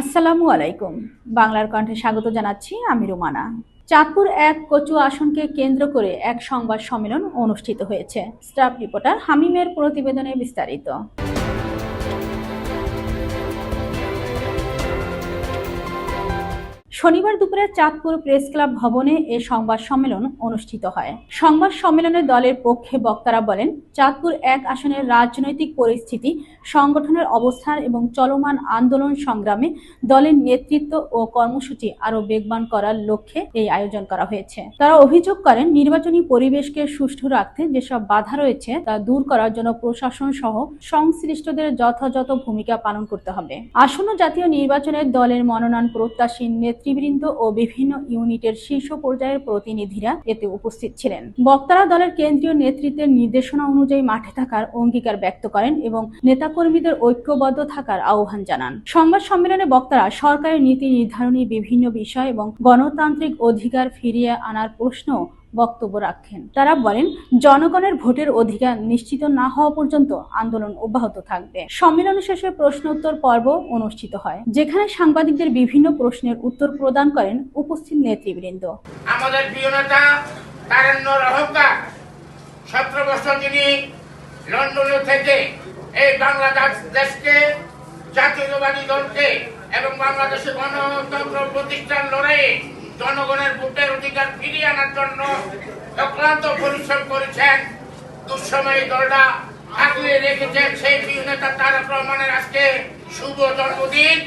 আসসালামু আলাইকুম। বাংলার কণ্ঠে স্বাগত জানাচ্ছি আমি রুমানা। চাঁদপুর এক কচু আসনকে কেন্দ্র করে এক সংবাদ সম্মেলন অনুষ্ঠিত হয়েছে। স্টাফ রিপোর্টার হামিমের প্রতিবেদনে বিস্তারিত। শনিবার দুপুরে চাঁদপুর প্রেস ক্লাব ভবনে এ সংবাদ সম্মেলন অনুষ্ঠিত হয়। সংবাদ সম্মেলনে দলের পক্ষে বক্তারা বলেন, চাঁদপুর এক আসনের রাজনৈতিক পরিস্থিতি, সংগঠনের অবস্থান এবং চলমান আন্দোলন সংগ্রামে দলের নেতৃত্ব ও কর্মসূচি আরও বেগবান করার লক্ষ্যে এই আয়োজন করা হয়েছে। তারা অভিযোগ করেন, নির্বাচনী পরিবেশকে সুষ্ঠু রাখতে যেসব বাধা রয়েছে তা দূর করার জন্য প্রশাসন সহ সংশ্লিষ্টদের যথাযথ ভূমিকা পালন করতে হবে। আসন্ন জাতীয় নির্বাচনের দলের মনোনয়ন প্রত্যাশী নেতৃবৃন্দ ও বিভিন্ন ইউনিটের শীর্ষ পর্যায়ের প্রতিনিধিরা এতে উপস্থিত ছিলেন। বক্তারা দলের কেন্দ্রীয় নেতৃত্বের নির্দেশনা অনুযায়ী মাঠে থাকার অঙ্গীকার ব্যক্ত করেন এবং নেতাকর্মীদের ঐক্যবদ্ধ থাকার আহ্বান জানান। সংবাদ সম্মেলনে বক্তারা সরকারের নীতি নির্ধারণী বিভিন্ন বিষয় এবং গণতান্ত্রিক অধিকার ফিরিয়ে আনার প্রশ্ন বক্তব্য রাখেন। তারা বলেন, জনগণের ভোটের অধিকার নিশ্চিত না হওয়া পর্যন্ত আন্দোলন অব্যাহত থাকবে। সম্মেলন শেষে প্রশ্ন উত্তর পর্ব অনুষ্ঠিত হয়, যেখানে সাংবাদিকদের বিভিন্ন প্রশ্নের উত্তর প্রদান করেন উপস্থিত নেতৃবৃন্দ। আমাদের প্রিয় নেতা তারেন্দ্র বছর তিনি লন্ডনে থেকে এই বাংলাদেশ দেশকে, জাতীয়তাবাদী দলকে এবং বাংলাদেশের গণতন্ত্র প্রতিষ্ঠান লড়াইয়ে জনগণের ভোটের অধিকার ফিরিয়ে আনার জন্য অক্লান্ত পরিশ্রম করেছেন। দুঃসময় দলটা আগুয়ে রেখেছেন সেই প্রিয় নেতা তারক রহমানের আজকে শুভ জন্মদিন।